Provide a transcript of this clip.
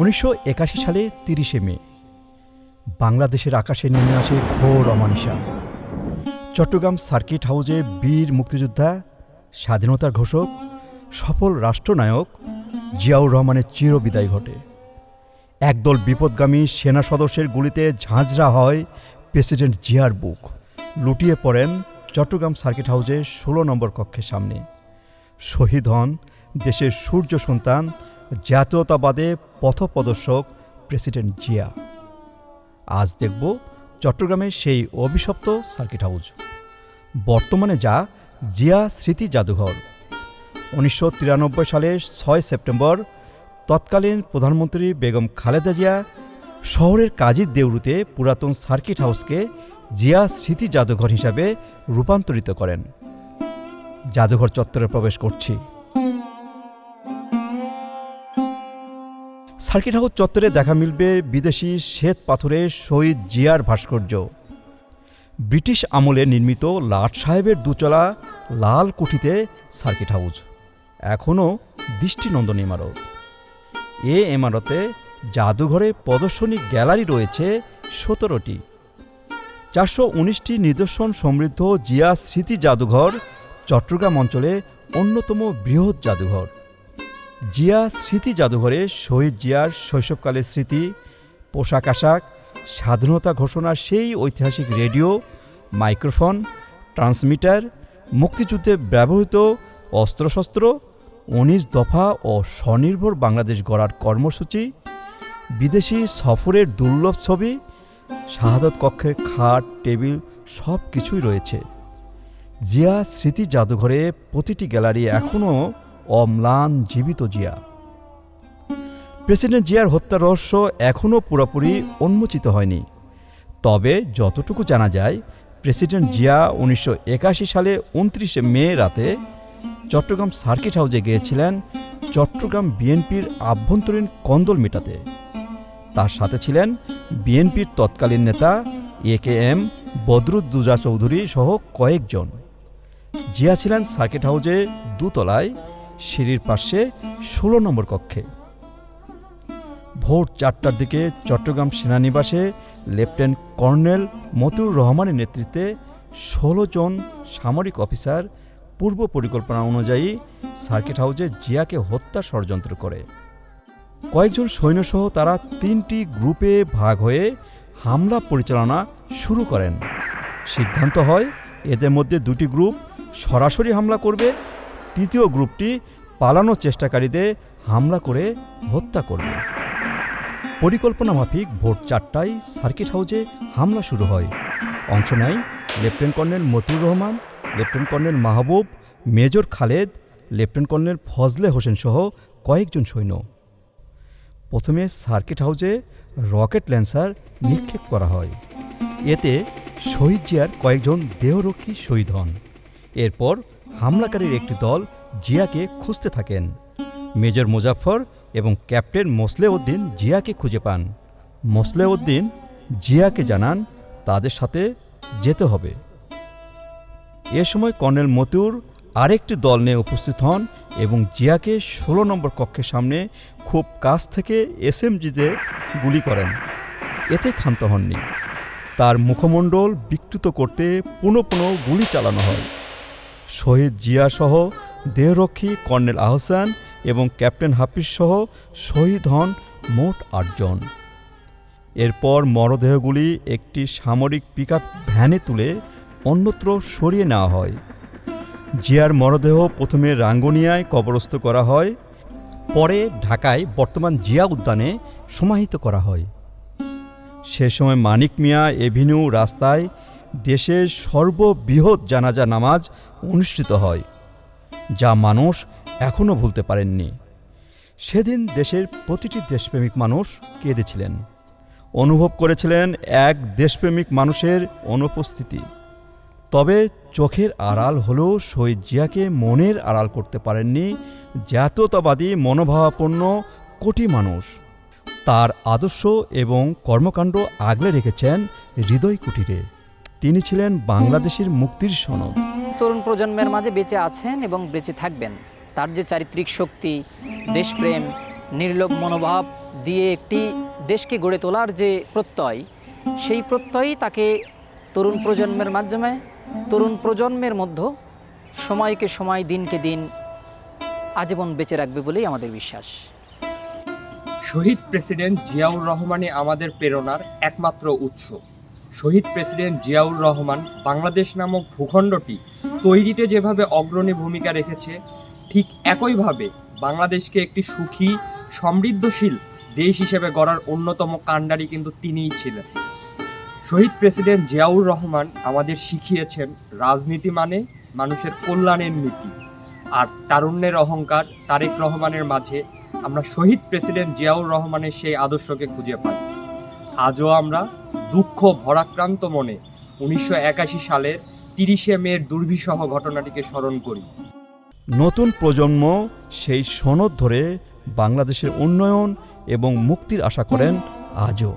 উনিশশো একাশি সালে তিরিশে মে, বাংলাদেশের আকাশে নেমে আসে ঘোর অমানিসা চট্টগ্রাম সার্কিট হাউজে বীর মুক্তিযোদ্ধা, স্বাধীনতার ঘোষক, সফল রাষ্ট্রনায়ক জিয়াউর রহমানের চিরবিদায় ঘটে। একদল বিপদগামী সেনা সদস্যের গুলিতে ঝাঁঝরা হয় প্রেসিডেন্ট জিয়ার বুক। লুটিয়ে পড়েন চট্টগ্রাম সার্কিট হাউজের ষোলো নম্বর কক্ষের সামনে। শহীদ হন দেশের সূর্য সন্তান জাতীয়তাবাদে পথপ্রদর্শক প্রেসিডেন্ট জিয়া। আজ দেখব চট্টগ্রামের সেই অভিশপ্ত সার্কিট হাউস বর্তমানে যা জিয়া স্মৃতি জাদুঘর। উনিশশো তিরানব্বই সালের ছয় সেপ্টেম্বর তৎকালীন প্রধানমন্ত্রী বেগম খালেদা জিয়া শহরের কাজীর দেউরুতে পুরাতন সার্কিট হাউসকে জিয়া স্মৃতি জাদুঘর হিসাবে রূপান্তরিত করেন। জাদুঘর চত্বরে প্রবেশ করছি। সার্কিট হাউস চত্বরে দেখা মিলবে বিদেশি শ্বেত পাথরের শহীদ জিয়ার ভাস্কর্য। ব্রিটিশ আমলে নির্মিত লাট সাহেবের দুচলা লাল কুঠিতে সার্কিট হাউস। এখনও দৃষ্টিনন্দন ইমারত। এ ইমারতে জাদুঘরে প্রদর্শনী গ্যালারি রয়েছে সতেরোটি। চারশো উনিশটি নিদর্শন সমৃদ্ধ জিয়া স্মৃতি জাদুঘর চট্টগ্রাম অঞ্চলে অন্যতম বৃহৎ জাদুঘর। জিয়া স্মৃতি জাদুঘরে শহীদ জিয়ার শৈশবকালের স্মৃতি, পোশাক আশাক, স্বাধীনতা ঘোষণার সেই ঐতিহাসিক রেডিও, মাইক্রোফোন, ট্রান্সমিটার, মুক্তিযুদ্ধে ব্যবহৃত অস্ত্রশস্ত্র, উনিশ দফা ও স্বনির্ভর বাংলাদেশ গড়ার কর্মসূচি, বিদেশি সফরের দুর্লভ ছবি, শাহাদত কক্ষের খাট, টেবিল সব কিছুই রয়েছে। জিয়া স্মৃতি জাদুঘরে প্রতিটি গ্যালারি এখনও অম্লান জীবিত জিয়া। প্রেসিডেন্ট জিয়ার হত্যার রহস্য এখনও পুরোপুরি উন্মোচিত হয়নি। তবে যতটুকু জানা যায়, প্রেসিডেন্ট জিয়া উনিশশো একাশি সালে উনত্রিশে মে রাতে চট্টগ্রাম সার্কিট হাউজে গিয়েছিলেন চট্টগ্রাম বিএনপির আভ্যন্তরীণ কন্দল মেটাতে। তার সাথে ছিলেন বিএনপির তৎকালীন নেতা A K M Badruddoza Chowdhury সহ কয়েকজন। জিয়া ছিলেন সার্কিট হাউজে দুতলায় সিঁড়ির পাশে ষোলো নম্বর কক্ষে। ভোর চারটার দিকে চট্টগ্রাম সেনানিবাসে লেফটেন্যান্ট কর্নেল মতিউর রহমানের নেতৃত্বে ষোলো জন সামরিক অফিসার পূর্ব পরিকল্পনা অনুযায়ী সার্কিট হাউজে জিয়াকে হত্যা ষড়যন্ত্র করে। কয়েকজন সৈন্যসহ তারা তিনটি গ্রুপে ভাগ হয়ে হামলা পরিচালনা শুরু করেন। সিদ্ধান্ত হয়, এদের মধ্যে দুটি গ্রুপ সরাসরি হামলা করবে তৃতীয় গ্রুপটি পালানোর চেষ্টাকারীদের হামলা করে হত্যা করবে। পরিকল্পনা মাফিক ভোর চারটায় সার্কিট হাউজে হামলা শুরু হয়। অংশ নেয় lieutenant colonel Motiur Rahman, lieutenant colonel Mahbub, major Khaled, lieutenant colonel Fazle Hossain সহ কয়েকজন সৈন্য। প্রথমে সার্কিট হাউজে রকেট ল্যান্সার নিক্ষেপ করা হয়। এতে শহীদ জিয়ার কয়েকজন দেহরক্ষী শহীদ হন। এরপর হামলাকারীর একটি দল জিয়াকে খুঁজতে থাকেন। মেজর মুজাফর এবং ক্যাপ্টেন মোসলেউদ্দিন জিয়াকে খুঁজে পান। মোসলেউদ্দিন জিয়াকে জানান, তাদের সাথে যেতে হবে। এ সময় কর্নেল মতিউর আরেকটি দল নিয়ে উপস্থিত হন এবং জিয়াকে ষোলো নম্বর কক্ষের সামনে খুব কাছ থেকে এসএমজিতে গুলি করেন। এতে ক্ষান্ত হননি। তার মুখমণ্ডল বিকৃত করতে পুনঃ পুনঃ গুলি চালানো হয়। শহীদ জিয়া সহ দেহরক্ষী কর্নেল আহসান এবং ক্যাপ্টেন হাফিজ সহ শহীদ হন মোট আটজন। এরপর মরদেহগুলি একটি সামরিক পিকআপ ভ্যানে তুলে অন্যত্র সরিয়ে নেওয়া হয়। জিয়ার মরদেহ প্রথমে রাঙ্গুনিয়ায় কবরস্থ করা হয়, পরে ঢাকায় বর্তমান জিয়া উদ্যানে সমাহিত করা হয়। সে সময় মানিক মিয়া এভিনিউ রাস্তায় দেশের সর্ববৃহৎ জানাজা নামাজ অনুষ্ঠিত হয়, যা মানুষ এখনও ভুলতে পারেননি। সেদিন দেশের প্রতিটি দেশপ্রেমিক মানুষ কেঁদেছিলেন। অনুভব করেছিলেন এক দেশপ্রেমিক মানুষের অনুপস্থিতি। তবে চোখের আড়াল হলেও শহীদ জিয়াকে মনের আড়াল করতে পারেননি জাতীয়তাবাদী মনোভাবাপন্ন কোটি মানুষ। তার আদর্শ এবং কর্মকাণ্ড আগলে রেখেছেন হৃদয় কুটিরে। তিনি ছিলেন বাংলাদেশের মুক্তির সনদ। তরুণ প্রজন্মের মাঝে বেঁচে আছেন এবং বেঁচে থাকবেন। তার যে চারিত্রিক শক্তি দেশপ্রেম নির্লোভ মনোভাব দিয়ে একটি দেশকে গড়ে তোলার যে প্রত্যয় সেই প্রত্যয়ই তাকে তরুণ প্রজন্মের মাধ্যমে তরুণ প্রজন্মের মধ্যে সময়কে সময় দিনকে দিন আজীবন বেঁচে রাখবে বলেই আমাদের বিশ্বাস। শহীদ প্রেসিডেন্ট জিয়াউর রহমানই আমাদের প্রেরণার একমাত্র উৎস। শহীদ প্রেসিডেন্ট জিয়াউর রহমান বাংলাদেশ নামক ভূখণ্ডটি তৈরিতে যেভাবে অগ্রণী ভূমিকা রেখেছে, ঠিক একইভাবে বাংলাদেশকে একটি সুখী, সমৃদ্ধশীল দেশ হিসেবে গড়ার অন্যতম কাণ্ডারি কিন্তু তিনিই ছিলেন। শহীদ প্রেসিডেন্ট জিয়াউর রহমান আমাদের শিখিয়েছেন রাজনীতি মানে মানুষের কল্যাণের নীতি, আর তারুণ্যের অহংকার তারেক রহমানের মাঝে আমরা শহীদ প্রেসিডেন্ট জিয়াউর রহমানের সেই আদর্শকে খুঁজে পাই। আজও আমরা দুঃখ ভরাক্রান্ত মনে উনিশশো একাশি সালের তিরিশে মের দুর্বিষহ ঘটনাটিকে স্মরণ করি। নতুন প্রজন্ম সেই সনদ ধরে বাংলাদেশের উন্নয়ন এবং মুক্তির আশা করেন আজও।